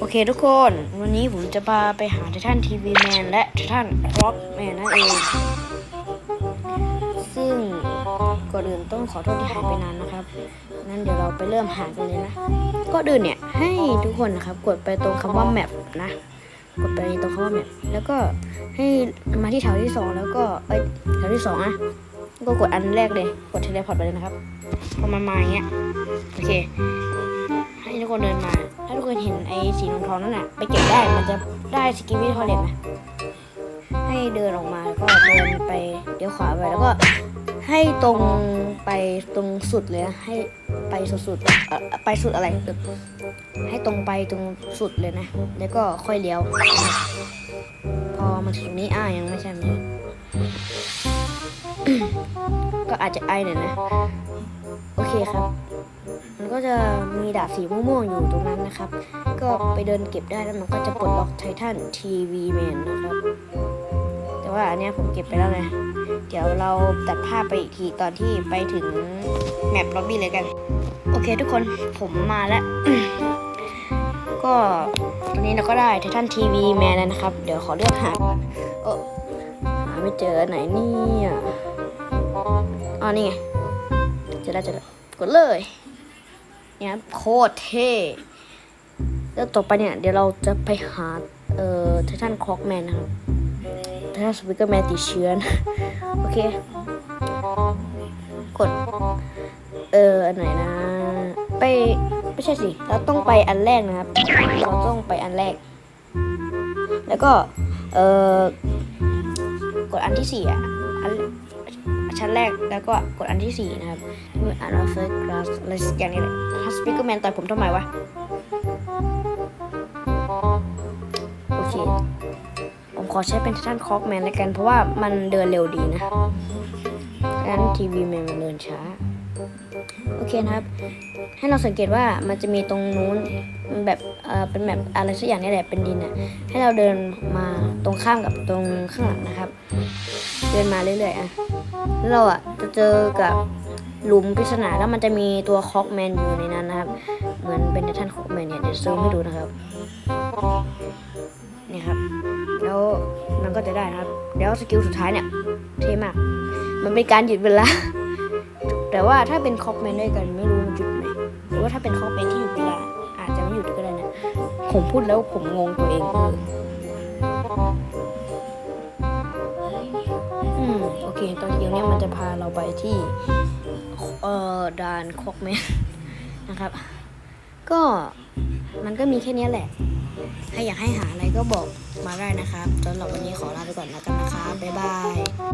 โอเคทุกคน วันนี้ผมจะพาไปหาไททันทีวีแมนและไททันคร็อกแมนนั่นเอง ซึ่งก่อนอื่นต้องขอโทษที่หายไปนานนะครับงั้นเดี๋ยวเราไปเริ่มหากันเลยนะ ก็อื่นเนี่ยให้ทุกคนนะครับกดไปตรงคำว่า map นะ กดไปตรงคำว่า map แล้วก็ให้มาที่แถวที่สองแล้วก็เอ้ยแถวที่สองอะก็กดอันแรกเลย กดเทเลพอร์ตไปเลยนะครับ พอมันมาอย่างเงี้ย โอเค ให้ทุกคนเดินมา ถ้าทุกคนเห็นไอ้สีทองๆนั่นน่ะ ไปเก็บได้ มันจะได้สกิมมี่ทอเล็ตนะให้เดินออกมาแล้วก็เดินไปเดี๋ยวขวาไปแล้วก็ให้ตรงไปตรงสุดเลยนะให้ไปสุดๆไปสุดอะไรตึกให้ตรงไปตรงสุดเลยนะ แล้วก็ค่อยเลี้ยว พอมาถึงนี้อ่ายังไม่ใช่ไหมก็อาจจะไอหน่อยนะ โอเคครับ มันก็จะมีดาบสีม่วงๆอยู่ตรงนั้นนะครับ ก็ไปเดินเก็บได้แล้วมันก็จะปลดล็อกไททันทีวีแมนนะครับ แต่ว่าอันนี้ผมเก็บไปแล้วไงเดี๋ยวเราตัดภาพไปอีกทีตอนที่ไปถึงแมปล็อบบี้เลยกัน โอเคทุกคนผมมาแล้ว ก็ตอนนี้เราก็ได้ไททันทีวีแมนแล้วนะครับ เดี๋ยวขอเลือกหาก่อนเออหาไม่เจอไหนเนี่ยอ๋อนี่ไงเจอแล้วเจอแล้วกดเลย เนี่ยโคตรเท่แล้วต่อไปเนี่ยเดี๋ยวเราจะไปหา เอ่อไททันคล็อกแมนนะครับไททันสปิเกอร์แมนติเชื้อนโอเค กด เอออันไหนนะ ไปไม่ใช่สิ เราต้องไปอันแรกนะครับ เราต้องไปอันแรก แล้วก็ เออกดอันที่สี่อะอัน ชั้นแรกแล้วก็กดอันที่สี่นะครับเมื่อ่านว่า first class อะไรสักอย่างนี้แหละฮัสปิกอร์แมนต่อยผมทำไมวะ โอเค ผมขอใช้เป็นท่านคอกแมนแล้วกัน เพราะว่ามันเดินเร็วดีนะงั้นทีวีแมนมันเดินช้า โอเคนะครับ ให้เราสังเกตว่ามันจะมีตรงนู้นมันแบบเออเป็นแบบอะไรสักอย่างนี่แหละเป็นดินอะให้เราเดินมาตรงข้ามกับตรงข้างหลังนะครับ เดินมาเรื่อยๆอะแล้วเราอะจะเจอกับหลุมปริศนาแล้วมันจะมีตัวคอกแมนอยู่ในนั้นนะครับ เหมือนเป็นท่านคอกแมนเนี่ยเดี๋ยวซูมให้ดูนะครับนี่ครับ แล้วมันก็จะได้นะครับ แล้วสกิลสุดท้ายเนี่ยเท่มาก มันเป็นการหยุดเวลา แต่ว่าถ้าเป็นคอกแมนด้วยกันไม่รู้มันหยุดไหมหรือว่าถ้าเป็นคอกแมนที่หยุดเวลาอาจจะไม่หยุดก็ได้นะผมพูดแล้วผมงงตัวเองเอออืมโอเคตอนเดียวเนี่ยมันจะพาเราไปที่เอ่อด่านคอกแมนนะครับ ก็มันก็มีแค่นี้แหละ ถ้าอยากให้หาอะไรก็บอกมาได้นะครับสำหรับวันนี้ขอลาไปก่อนแล้วกันนะครับ บ๊ายบาย